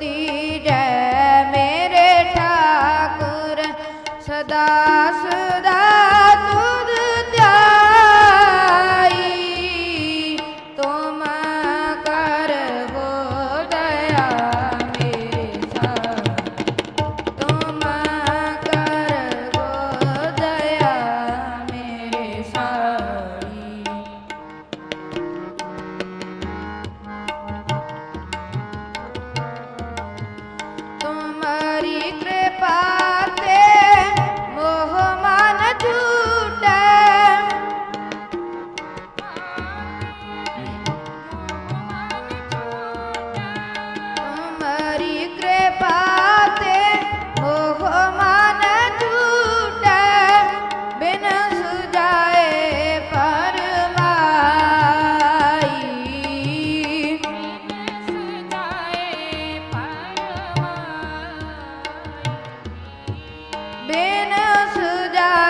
ਦੀਜੈ ਮੇਰੇ ਠਾਕੁਰ ਸਦਾ ਸਦਾ जा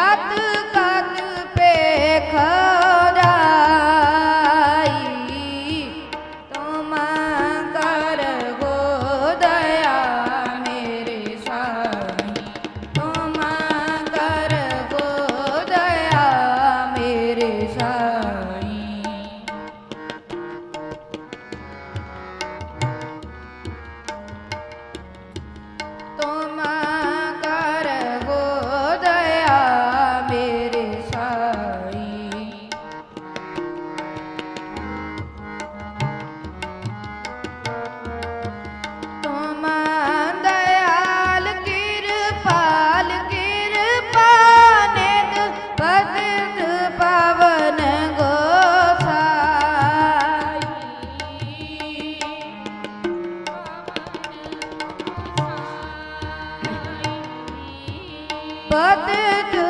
Obrigada! Father.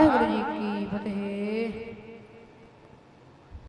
ਵਾਹਿਗੁਰੂ ਜੀ